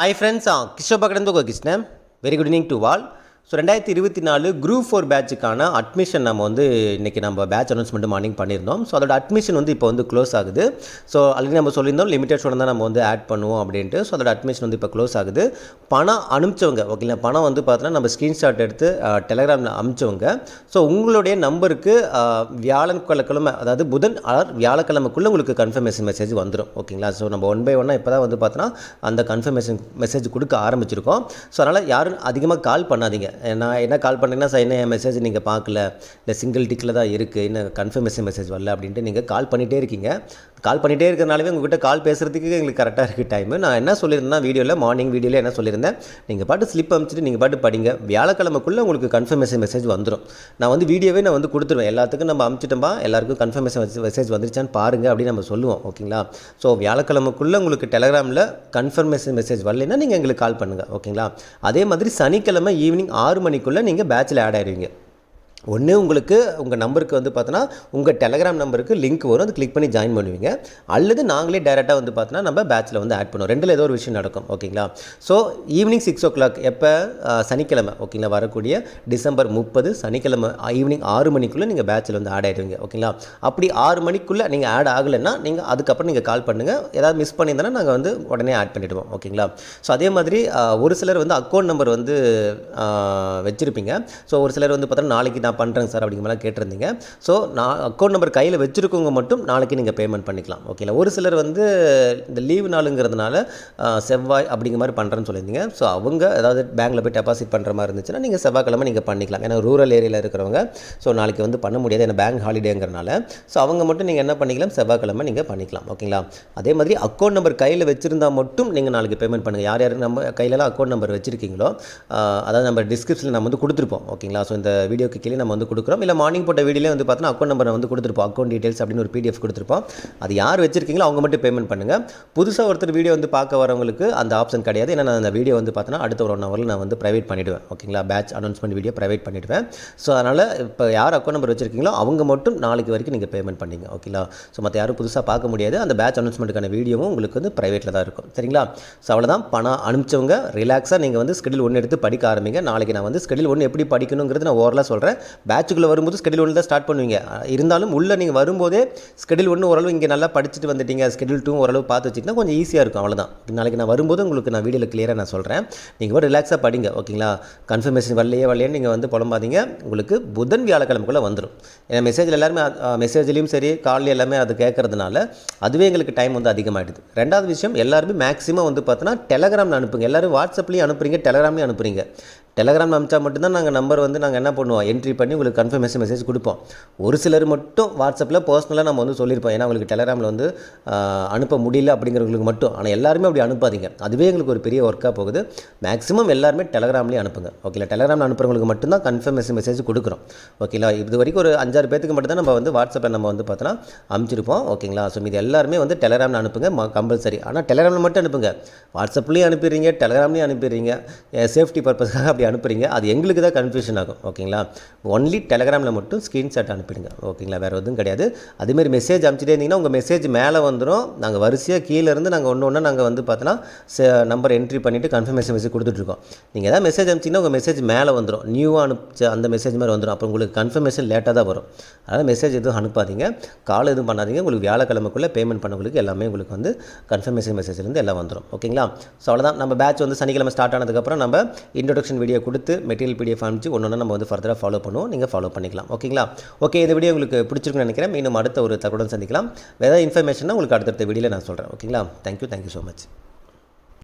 Hi friends Kishore பக்கத்து உங்கள் Krishnan. Very good evening to all so ரெண்டாயிரத்தி இருபத்தி நாலு குரூப் ஃபோர் பேட்சுக்கான அட்மிஷன் நம்ம வந்து இன்றைக்கி நம்ம பேட்ச் அனௌன்ஸ்மெண்ட் மார்னிங் பண்ணியிருந்தோம். ஸோ அதோட அட்மிஷன் வந்து இப்போ வந்து க்ளோஸ் ஆகுது. ஸோ ஆல்ரெடி நம்ம சொல்லியிருந்தோம் லிமிடெட் ஸ்டூடெண்ட் தான் நம்ம வந்து ஆட் பண்ணுவோம் அப்படின்ட்டு. ஸோ அதோட அட்மிஷன் வந்து இப்போ க்ளோஸ் ஆகுது. பணம் அனுப்பிச்சவங்க ஓகேங்களா பணம் வந்து பார்த்தோன்னா நம்ம ஸ்க்ரீன்ஷாட் எடுத்து டெலகிராமில் அனுப்பிச்சவங்க. ஸோ உங்களுடைய நம்பருக்கு வியாழக்கிழமை அதாவது புதன் ஆர் வியாழக்கிழமைக்குள்ளே உங்களுக்கு கன்ஃபர்மேஷன் மெசேஜ் வந்துடும் ஓகேங்களா ஸோ நம்ம ஒன் பை ஒன்னாக இப்போ தான் வந்து பார்த்தோன்னா அந்த கன்ஃபர்மேஷன் மெசேஜ் கொடுக்க ஆரம்பிச்சிருக்கோம். ஸோ அதனால் யாரும் அதிகமாக கால் பண்ணாதீங்க. நான் என்ன கால் பண்ணீங்கன்னா சார் என்ன என் மெசேஜ் நீங்கள் பார்க்கல? இல்லை சிங்கிள் டிக்கில் தான் இருக்குது இன்னும் கன்ஃபர்மேஷன் மெசேஜ் வரல? அப்படின்ட்டு நீங்கள் கால் பண்ணிகிட்டே இருக்கீங்க. கால் பண்ணிகிட்டே இருக்கிறனாலே உங்ககிட்ட கால் பேசுகிறதுக்கு எங்களுக்கு கரெக்டாக இருக்குது டைமு நான் என்ன சொல்லியிருந்தேன்னா வீடியோவில் மார்னிங் வீடியோவில் என்ன சொல்லியிருந்தேன்? நீங்கள் பாட்டு ஸ்லிப் அமைச்சிட்டு நீங்கள் பாட்டு படிங்க. வியாழக்கிழமைக்குள்ளே உங்களுக்கு கன்ஃபர்மேஷன் மெசேஜ் வந்துடும் நான் வந்து வீடியோவே நான் வந்து கொடுத்துருவேன். எல்லாத்துக்கும் நம்ம அனுப்பிச்சிட்டோம்பா எல்லாருக்கும் கன்ஃபர்மேஷன் மெசேஜ் வந்துருச்சான்னு பாருங்கள் அப்படின்னு நம்ம சொல்லுவோம் ஓகேங்களா ஸோ வியாழக்கிழமைக்குள்ளே உங்களுக்கு டெலகிராமில் கன்ஃபர்மேஷன் மெசேஜ் வரலைன்னா நீங்கள் எங்களுக்கு கால் பண்ணுங்கள் ஓகேங்களா அதே மாதிரி சனிக்கிழமை ஈவினிங் ஆறு மணிக்குள்ளே நீங்கள் பேட்சில் ஆட் ஆயிடுவீங்க ஒன்று உங்களுக்கு உங்கள் நம்பருக்கு வந்து பார்த்தோன்னா உங்கள் டெலகிராம் நம்பருக்கு லிங்க் வரும். அது கிளிக் பண்ணி ஜாயின் பண்ணுவீங்க. அல்லது நாங்களே டேரெக்டாக வந்து பார்த்தோன்னா நம்ம பேட்சில் வந்து ஆட் பண்ணுவோம். ரெண்டில் ஏதோ ஒரு விஷயம் நடக்கும் ஓகேங்களா? So evening six o'clock எப்போ சனிக்கிழமை ஓகேங்களா? வரக்கூடிய டிசம்பர் முப்பது சனிக்கிழமை ஈவினிங் ஆறு மணிக்குள்ளே நீங்கள் பேட்சில் வந்து ஆட் ஆகிடுவீங்க ஓகேங்களா? அப்படி ஆறு மணிக்குள்ளே நீங்கள் ஆட் ஆகலைன்னா நீங்கள் அதுக்கப்புறம் நீங்கள் கால் பண்ணுங்கள் ஏதாவது மிஸ் பண்ணியிருந்தோன்னா நாங்கள் வந்து உடனே ஆட் பண்ணிவிடுவோம் ஓகேங்களா? ஸோ அதே மாதிரி ஒரு சிலர் வந்து அக்கௌண்ட் நம்பர் வந்து வச்சுருப்பீங்க. ஸோ ஒரு சிலர் வந்து பார்த்தோன்னா நாளைக்கு நான் பண்ணுறேங்க சார் அப்படிங்கிற மாதிரி கேட்டிருந்தீங்க. ஸோ நான் அக்கௌண்ட் நம்பர் கையில் வச்சுருக்கவங்க மட்டும் நாளைக்கு நீங்கள் பேமெண்ட் பண்ணிக்கலாம். ஓகேங்களா ஒரு சிலர் வந்து இந்த லீவு நாளுங்கிறதுனால செவ்வாய் அப்படிங்கிற மாதிரி பண்ணுறேன்னு சொல்லியிருந்தீங்க. ஸோ அவங்க அதாவது பேங்க்கில் போய் டெபாசிட் பண்ணுற மாதிரி இருந்துச்சுன்னா நீங்கள் செவ்வாய்க்கிழமை நீங்கள் பண்ணிக்கலாம். ஏன்னா ரூரல் ஏரியாவில் இருக்கிறவங்க ஸோ நாளைக்கு வந்து பண்ண முடியாது. ஏன்னா பேங்க் ஹாலிடேங்கிறனால ஸோ அவங்க மட்டும் நீங்கள் என்ன பண்ணிக்கலாம்? செவ்வாய்க்கிழமை நீங்கள் பண்ணிக்கலாம். ஓகேங்களா அதே மாதிரி அக்கௌண்ட் நம்பர் கையில் வச்சுருந்தா மட்டும் நீங்கள் நாளைக்கு பேமெண்ட் பண்ணுங்கள் யார் யார் நம்ம கையிலலாம் அக்கௌண்ட் நம்பர் வச்சுருக்கீங்களோ அதாவது நம்ம டிஸ்கிரிப்ஷனில் நம்ம வந்து கொடுத்துருப்போம். ஓகேங்களா ஸோ இந்த வீடியோக்கு கீழே நம்ம நம்ம வந்து கொடுக்குறோம். இல்லை மார்னிங் போட்ட வீடியோலே வந்து பார்த்தோன்னா அக்கௌண்ட் நம்பர் வந்து கொடுத்துருப்போம். அக்கௌண்ட் டீட்டெயில்ஸ் அப்படின்னு ஒரு பிடிஎஃப் கொடுத்துருப்போம். அது யார் வச்சிருக்கீங்களோ அவங்க மட்டும் பேமெண்ட் பண்ணுங்கள் புதுசாக ஒருத்தர் வீடியோ வந்து பார்க்க வரவங்களுக்கு அந்த ஆப்ஷன் கிடையாது. ஏன்னா நான் அந்த வீடியோ வந்து பார்த்தோன்னா அடுத்த ஒரு ஒன் ஹவரில் நான் வந்து ப்ரைவேட் பண்ணிவிடுவேன் ஓகேங்களா பேட்ச் அனௌன்ஸ்மெண்ட் வீடியோ ப்ரைவேட் பண்ணிவிடுவேன் ஸோ அதனால் இப்போ யார் அக்கௌண்ட் நம்பர் வச்சிருக்கீங்களோ அவங்க மட்டும் நாளைக்கு வரைக்கும் நீங்கள் பேமெண்ட் பண்ணிங்க. ஓகேங்களா ஸோ மற்ற யாரும் புதுசாக பார்க்க முடியாது. அந்த பேட்ச் அனௌன்ஸ்மெண்ட்டுக்கான வீடியோவும் உங்களுக்கு வந்து ப்ரைவேட்டில் தான் இருக்கும். சரிங்களா? ஸோ அவ்வளோதான் பணம் அனுப்பிச்சவங்க ரிலாக்ஸாக நீங்கள் வந்து ஸ்கெடியூல் ஒன்று எடுத்து படிக்க ஆரம்பிங்க. நாளைக்கு நான் வந்து ஸ்கெடியூல் ஒன்று எப்படி படிக்கணுங்கிறது நான் ஓரலாக சொல்கிறேன் பேட்சுக்குள்ளே வரும்போது ஸ்கெடியூல் ஒன்று தான் ஸ்டார்ட் பண்ணுவீங்க. இருந்தாலும் உள்ளே நீங்கள் வரும்போதே ஸ்கெடியூல் ஒன்று ஓரளவு இங்கே நல்லா படிச்சுட்டு வந்துட்டீங்க. ஸ்கெடியூல் டூ ஓரளவு பார்த்து வச்சிங்கன்னா கொஞ்சம் ஈஸியாக இருக்கும். அவ்வளோதான் நாளைக்கு நான் வரும்போது உங்களுக்கு நான் வீடியோவில் கிளியராக நான் சொல்கிறேன் நீங்கள் கூட ரிலாக்ஸாக படிங்க ஓகேங்களா கன்ஃபர்மேஷன் வரலையே வரலையேன்னு நீங்கள் வந்து புலம்பாதீங்க. உங்களுக்கு புதன் வியாழக்கிழமைக்குள்ளே வந்துடும் ஏன்னா மெசேஜில் எல்லாருமே மெசேஜ்லேயும் சரி கால்லையும் எல்லாமே அது கேட்கறதுனால அதுவே எங்களுக்கு டைம் வந்து அதிகமாகிடுது ரெண்டாவது விஷயம் எல்லாருமே மேக்ஸிமம் வந்து பார்த்தோன்னா டெலகிராமில் அனுப்புங்க. எல்லோரும் வாட்ஸ்அப்லேயும் அனுப்புறீங்க டெலகிராம்லேயும் அனுப்புறீங்க. டெலகிராம் அமிச்சா மட்டும்தான் நாங்கள் நம்பர் வந்து நாங்கள் என்ன பண்ணுவோம்? என்ட்ரி பண்ணி உங்களுக்கு கன்ஃபர்மேஷன் மெசேஜ் கொடுப்போம். ஒரு சிலர் மட்டும் வாட்ஸ்அப்பில் பர்சனலாக நம்ம வந்து சொல்லியிருப்போம். ஏன்னா உங்களுக்கு டெலகிராமில் வந்து அனுப்ப முடியல அப்படிங்கிறவங்களுக்கு மட்டும். ஆனால் எல்லாருமே அப்படி அனுப்பாதீங்க. அதுவே எங்களுக்கு ஒரு பெரிய ஒர்க்காக போகுது. மேக்ஸிமம் எல்லாருமே டெலகிராம்லேயே அனுப்புங்க. ஓகேங்களா டெலகிராமில் அனுப்புறவங்களுக்கு மட்டும்தான் கன்ஃபர்மேஷன் மெசேஜ் கொடுக்குறோம். ஓகேங்களா இது வரைக்கும் ஒரு அஞ்சாறு பேத்துக்கு மட்டும் தான் நம்ம வந்து வாட்ஸ்அப்பில் நம்ம வந்து பார்த்தோன்னா அனுப்பிச்சிருப்போம் ஓகேங்களா ஸோ இது எல்லாருமே வந்து டெலகிராமில் அனுப்புங்க. கம்பல்சரி ஆனால் டெலகிராமில் மட்டும் அனுப்புங்க. வாட்ஸ்அப்லேயும் அனுப்பிடுறீங்க டெலகிராம்லேயும் அனுப்பிடுறீங்க. சேஃப்டி பர்பஸ்க்காக அப்படி அனுப்புறீங்க அது எங்களுக்கு தான் கன்ஃபியூஷன் ஆகும் ஓகேங்களா? ஒன்லி டெலகிராமில் மட்டும் ஸ்க்ரீன்ஷாட் அனுப்பிடுங்க ஓகேங்களா? வேறு எதுவும் கிடையாது. அதேமாதிரி மெசேஜ் அனுப்பிச்சிட்டே இருந்தீங்கன்னா உங்கள் மெசேஜ் மேலே வந்துடும் நாங்கள் வரிசையாக கீழே இருந்து நாங்கள் ஒன்று ஒன்று நாங்கள் வந்து பார்த்தோன்னா நம்பர் என்ட்ரி பண்ணிவிட்டு கன்ஃபர்மேஷன் மெசேஜ் கொடுத்துட்ருக்கோம் நீங்கள் எதாவது மெசேஜ் அனுப்பிச்சிங்கன்னா உங்கள் மெசேஜ் மேலே வந்துடும் நியூவாக அனுப்பிச்ச அந்த மெசேஜ் மாதிரி வந்துடும் அப்புறம் உங்களுக்கு கன்ஃபர்மேஷன் லேட்டாக தான் வரும். அதனால் மெசேஜ் எதுவும் அனுப்பாதீங்க. கால் எதுவும் பண்ணாதீங்க. உங்களுக்கு வியாழக்கிழமைக்குள்ளே பேமெண்ட் பண்ணவங்களுக்கு எல்லாமே உங்களுக்கு வந்து கன்ஃபர்மேஷன் மெசேஜ்லேருந்து எல்லாம் வந்துடும் ஓகேங்களா? ஸோ அவ்வளோதான் நம்ம பேட்ச் வந்து சனிக்கிழமை ஸ்டார்ட் ஆனதுக்கப்புறம் நம்ம இன்ட்ரொடக்ஷன் வீடியோ கொடுத்து மெட்டீரியல் பிடிஎஃப் அனுப்பிச்சு ஒன்று ஒன்று நம்ம வந்து ஃபர்தராக ஃபாலோ பண்ணுவோம். நீங்கள் ஃபாலோ பண்ணிக்கலாம். ஓகேங்களா ஓகே இந்த வீடியோ உங்களுக்கு பிடிச்சிருக்குன்னு நினைக்கிறேன். மீண்டும் அடுத்த ஒரு தகவலுடன் சந்திக்கலாம். வேறு இன்ஃபர்மேஷனாக உங்களுக்கு அடுத்தடுத்த வீடியோவில் நான் சொல்கிறேன் ஓகேங்களா தேங்க்யூ தேங்க்யூ ஸோ மச்